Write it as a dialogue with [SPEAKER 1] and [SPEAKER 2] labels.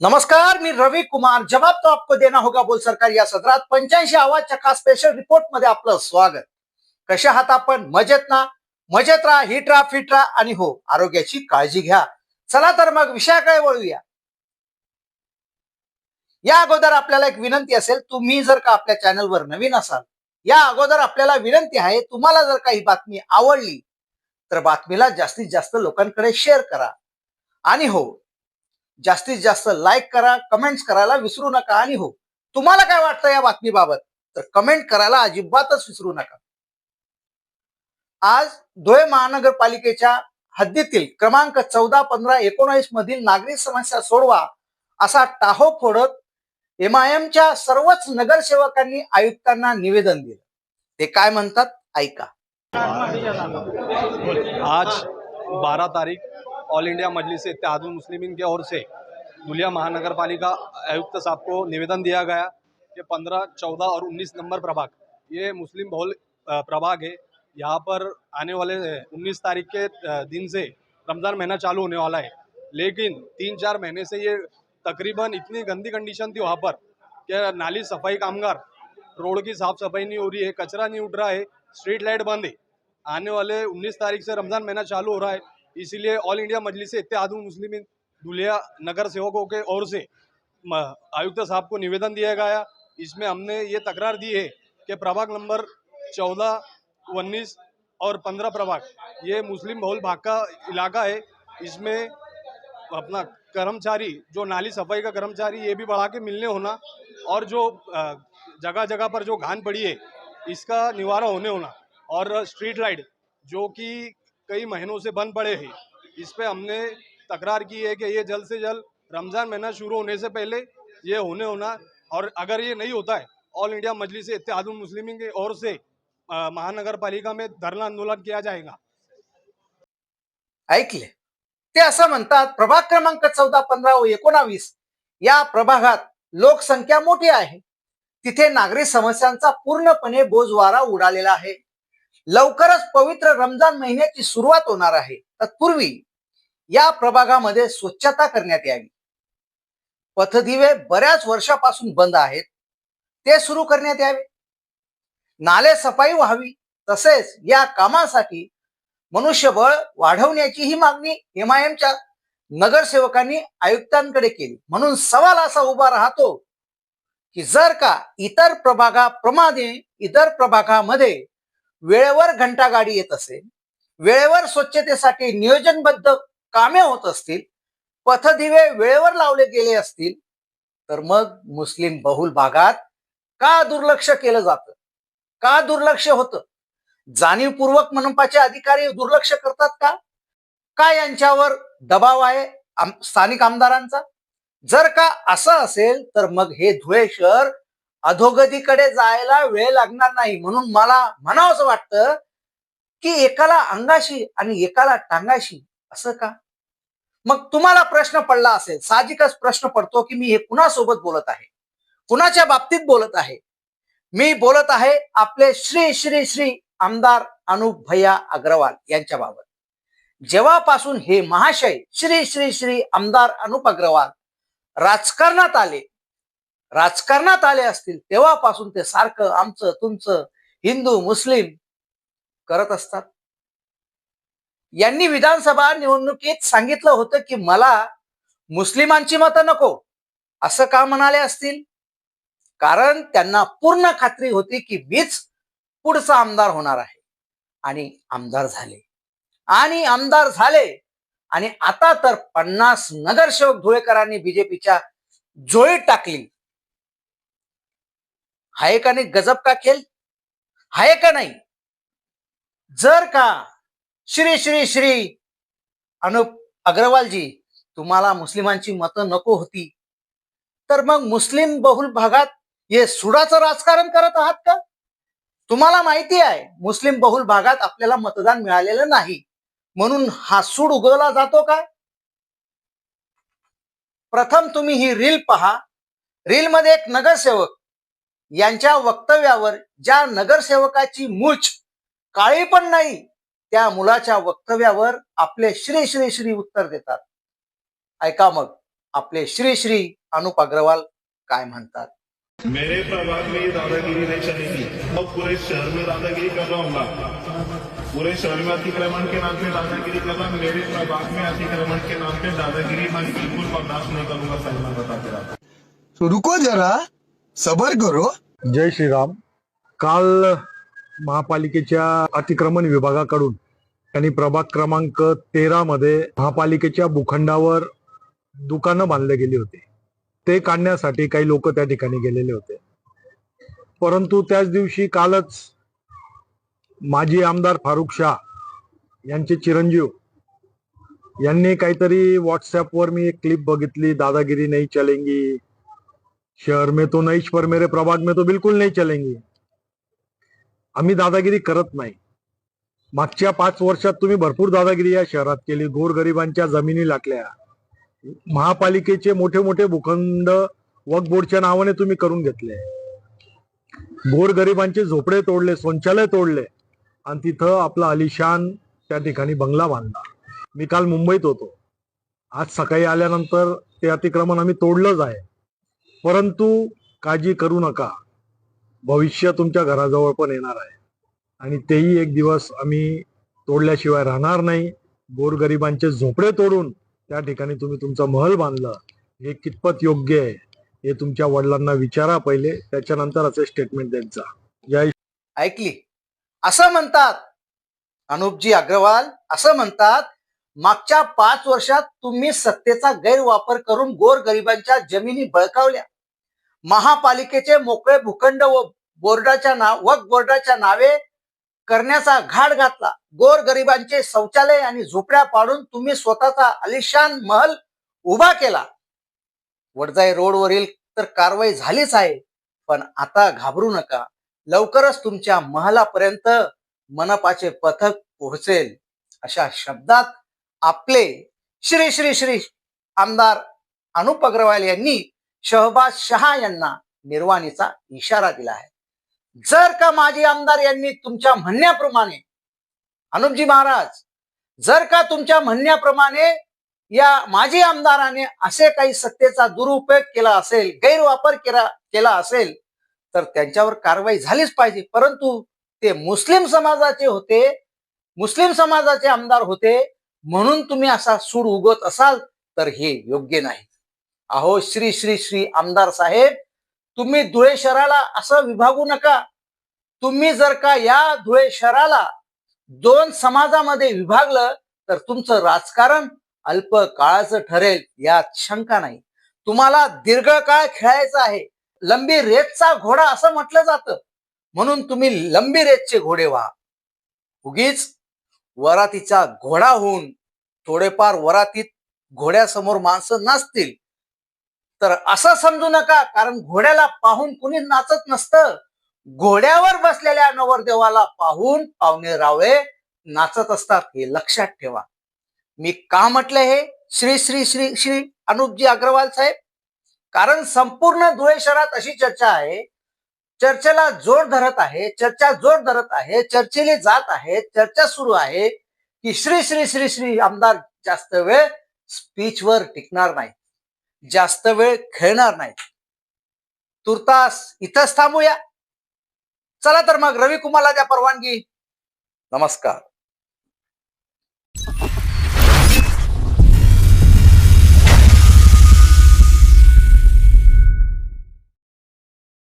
[SPEAKER 1] नमस्कार मी रवी कुमार. जवाब तो आपको देना होगा बोल सरकार या सदरात. पंच्याऐंशी आवाजच्या खास स्पेशल रिपोर्टमध्ये आपलं स्वागत. कशा आहात आपण? मजेत ना? मजेत राहा हिट राहा फिट राहा आणि हो आरोग्याची काळजी घ्या. चला तर मग विषयाकडे वळूया. या अगोदर आपल्याला एक विनंती असेल तुम्ही जर का आपल्या चॅनलवर नवीन असाल या अगोदर आपल्याला विनंती आहे तुम्हाला जर काही बातमी आवडली तर बातमीला जास्तीत जास्त लोकांकडे शेअर करा. आणि हो जास्तीत जास्त लाईक करा कमेंट्स करायला विसरू नका आणि हो तुम्हाला काय वाटतं या बातमीबाबत? तर कमेंट करायला अजिबातच विसरू नका. आज धुळे महानगरपालिकेच्या हद्दीतील क्रमांक चौदा पंधरा एकोणावीस मधील नागरिक समस्या सोडवा असा टाहो फोडत एमआयएमच्या सर्वच नगरसेवकांनी आयुक्तांना निवेदन दिलं. ते काय म्हणतात? ऐका.
[SPEAKER 2] आज 12 तारीख ऑल इंडिया मजलिस इत्तेहादुल मुस्लिमीन की ओर से दुलिया महानगर पालिका आयुक्त साहब को निवेदन दिया गया कि 15, 14 और 19 नंबर प्रभाग ये मुस्लिम बहुल प्रभाग है। यहाँ पर आने वाले 19 तारीख के दिन से रमज़ान महीना चालू होने वाला है। लेकिन तीन चार महीने से ये तकरीबन इतनी गंदी कंडीशन थी वहाँ पर कि नाली सफ़ाई कामगार रोड की साफ़ सफ़ाई नहीं हो रही है कचरा नहीं उठ रहा है स्ट्रीट लाइट बंद है। आने वाले 19 तारीख से रमज़ान महीना चालू हो रहा है। इसीलिए ऑल इंडिया मजलिस इत्तेहादुल मुस्लिम दुलिया नगर सेवकों के ओर से आयुक्त साहब को निवेदन दिया गया। इसमें हमने ये तकरार दी है कि प्रभाग नंबर चौदह, उन्नीस और पंद्रह प्रभाग, ये मुस्लिम बहुल भाग का इलाका है। इसमें अपना कर्मचारी, जो नाली सफ़ाई का कर्मचारी, ये भी बढ़ा के मिलने होना और जो जगह जगह पर जो घान पड़ी है, इसका निवारण होने होना। और स्ट्रीट लाइट जो कि कई महीनों से बंद पड़े हैं। इस पे हमने तकरार की है कि ये जल्द से जल्द रमज़ान महीना शुरू होने से पहले ये होने होना और अगर ये नहीं होता है ऑल इंडिया मजलिस इतिहादुल मुस्लिमीन की ओर से महानगर पालिका में धरना आंदोलन किया जाएगा।
[SPEAKER 1] ऐकले? ते असं म्हणतात प्रभाग क्रमांक चौदा पंधरा व एकोणावीस या प्रभागात लोकसंख्या मोठी आहे. तिथे नागरी समस्यांचा पूर्णपणे बोजवारा उडालेला आहे. लवकरच पवित्र रमजान महिन्याची सुरुवात होणार आहे. तत्पूर्वी या प्रभागामध्ये स्वच्छता करण्यात यावी. पथदिवे बऱ्याच वर्षापासून बंद आहेत. ते सुरू करण्यात यावे. नाले सफाई व्हावी. तसेच या कामासाठी मनुष्यबळ वाढवण्याची ही मागणी एमआयएमच्या नगरसेवकांनी आयुक्तांकडे केली. म्हणून सवाल असा उभा राहतो की जर का इतर प्रभागाप्रमाणे इतर प्रभागामध्ये वेळेवर घंटागाडी येत असेल वेळेवर स्वच्छतेसाठी नियोजनबद्ध कामे होत असतील पथदिवे वेळेवर लावले गेले असतील तर मग मुस्लिम बहुल भागात का दुर्लक्ष केलं जातं? का दुर्लक्ष होतं? जाणीवपूर्वक मनपाचे अधिकारी दुर्लक्ष करतात का? का यांच्यावर दबाव आहे आम- स्थानिक आमदारांचा? जर का असं असेल तर मग हे धुळे शहर अधोगतीकडे जायला वेळ लागणार नाही. म्हणून मला म्हणावंसं वाटतं की एकाला अंगाशी आणि एकाला टांगाशी असं का? मग तुम्हाला प्रश्न पडला असेल साहजिकच प्रश्न पडतो की मी हे कुणासोबत बोलत आहे? कुणाच्या बाबतीत बोलत आहे? मी बोलत आहे आपले श्री श्री श्री आमदार अनुप भैया अग्रवाल यांच्या बाबत. जेव्हापासून हे महाशय श्री श्री श्री आमदार अनुप अग्रवाल राजकारणात आले राजकारणात आले असतील तेव्हापासून ते सारखं आमचं तुमचं हिंदू मुस्लिम करत असतात. यांनी विधानसभा निवडणुकीत सांगितलं होतं की मला मुस्लिमांची मतं नको असं का म्हणाले असतील? कारण त्यांना पूर्ण खात्री होती की मीच पुढचा आमदार होणार आहे. आणि आमदार झाले. आणि आमदार झाले. आणि आता तर पन्नास नगरसेवक धुळेकरांनी बीजेपीच्या जोळीत टाकली. आहे का नाही? गजब का खेळ? आहे का नाही? जर का श्री श्री श्री अनुप अग्रवालजी तुम्हाला मुस्लिमांची मतं नको होती तर मग मुस्लिम बहुल भागात हे सुडाचं राजकारण करत आहात का? तुम्हाला माहिती आहे मुस्लिम बहुल भागात आपल्याला मतदान मिळालेलं नाही. म्हणून हा सूड उगवला जातो का? प्रथम तुम्ही ही रील पहा. रील मध्ये एक नगरसेवक यांच्या वक्तव्यावर ज्या नगरसेवकाची मूछ काळी पण नाही त्या मुलाच्या वक्तव्यावर आपले श्री श्री श्री उत्तर देतात. ऐका मग आपले श्री श्री अनुप अग्रवाल काय म्हणतात?
[SPEAKER 3] मेरे प्रभाग में दादागिरी नहीं चलेगी। और पूरे शहर में दादागिरी कर रहा हूँ पूरे शहर में अतिक्रमण के नाम पे दादागिरी कर रहा मेरे प्रभाग में अतिक्रमण के नाम पे दादागिरी मैं बिल्कुल बर्दाश्त नहीं करूंगा सर मैं बताते रहा
[SPEAKER 4] तो रुको जरा। सबर गुरु
[SPEAKER 5] जय श्रीराम. काल महापालिकेच्या अतिक्रमण विभागाकडून त्यांनी प्रभाग क्रमांक तेरा मध्ये महापालिकेच्या भूखंडावर दुकानं बांधले गेली होती. ते काढण्यासाठी काही लोक त्या ठिकाणी गेलेले होते. परंतु त्याच दिवशी कालच माजी आमदार फारुख शाह यांचे चिरंजीव यांनी काहीतरी व्हॉट्सअपवर मी एक क्लिप बघितली दादागिरी नाही चलेंगी शहर में तो नहीं पर मेरे प्रभाग में तो बिलकुल नहीं चलेंगे। आम्ही दादागिरी करत नाही। मागच्या पाच वर्षात तुम्ही भरपूर दादागिरी या शहरात केली गोरगरिबांच्या जमिनी लागल्या महापालिकेचे मोठे मोठे भूखंड वक्फ बोर्डच्या नावाने तुम्ही करून घेतले। गोरगरिबांचे झोपडे तोडले शौचालय तोडले आणि तिथं आपला अलिशान त्या ठिकाणी बंगला बांधला। मी काल मुंबईत होतो। आज सकाळी आल्यानंतर ते अतिक्रमण आम्ही तोडलंच आहे। परंतु काळजी करू नका. भविष्य तुमच्या घराजवळ पण येणार आहे. आणि तेही एक दिवस आम्ही तोडल्याशिवाय राहणार नाही. गोरगरिबांचे झोपडे तोडून त्या ठिकाणी तुम्ही तुमचा महल बांधलं. हे कितपत योग्य आहे हे तुमच्या वडिलांना विचारा पहिले. त्याच्यानंतर असे स्टेटमेंट द्यायचा जय
[SPEAKER 1] ऐकली. असं म्हणतात अनुपजी अग्रवाल असं म्हणतात मागच्या पाच वर्षात तुम्ही सत्तेचा गैरवापर करून गोरगरिबांच्या जमिनी बळकावल्या. महापालिकेचे मोकळे भूखंड व बोर्डाच्या नाव वक बोर्डाच्या नावे करण्याचा घाट घातला. गोरगरिबांचे शौचालय आणि झोपड्या पाडून तुम्ही स्वतःचा अलिशान महल उभा केला. वडजाई रोडवरील तर कारवाई झालीच आहे पण आता घाबरू नका. लवकरच तुमच्या महलापर्यंत मनपाचे पथक पोहोचेल. अशा शब्दात आपले श्री श्री श्री आमदार अनुप अग्रवाल यांनी शहबाज शहा यांना निर्वाणीचा इशारा दिला आहे. जर का माजी आमदार यांनी तुमच्या म्हणण्याप्रमाणे अनुपजी महाराज जर का तुमच्या म्हणण्याप्रमाणे या माजी आमदाराने असे काही सत्तेचा दुरुपयोग केला असेल गैरवापर केला केला असेल तर त्यांच्यावर कारवाई झालीच पाहिजे. परंतु ते मुस्लिम समाजाचे होते मुस्लिम समाजाचे आमदार होते म्हणून तुम्ही असा सूड उगवत असाल तर हे योग्य नाही. अहो श्री श्री श्री आमदार साहेब तुम्ही धुळे शहराला असं विभागू नका. तुम्ही जर का या धुळे शहराला दोन समाजामध्ये विभागलं तर तुमचं राजकारण अल्प काळाचं ठरेल यात शंका नाही. तुम्हाला दीर्घकाळ खेळायचं आहे. लंबी रेतचा घोडा असं म्हटलं जातं. म्हणून तुम्ही लंबी रेतचे घोडे व्हा. उगीच वरातीचा घोडा होऊन थोडेफार वरातीत घोड्यासमोर माणसं नसतील. तर असं समजू नका कारण घोड्याला पाहून कुणी नाचत नसतं. घोड्यावर बसलेल्या नवरदेवाला पाहून पाहुणे रावळे नाचत असतात हे लक्षात ठेवा. मी का म्हटलं हे? श्री श्री श्री श्री अनुपजी अग्रवाल साहेब. कारण संपूर्ण धुळे शहरात अशी चर्चा आहे. चर्चेला जोर धरत आहे चर्चा जोर धरत आहे चर्चेली जात आहे चर्चा सुरू आहे की श्री श्री श्री श्री आमदार जास्त वेळ स्पीचवर टिकणार नाही. जास्त वेळ खेळणार नाही तुर्तास इथंच थांबूया. चला तर मग रवी कुमारला द्या परवानगी. नमस्कार.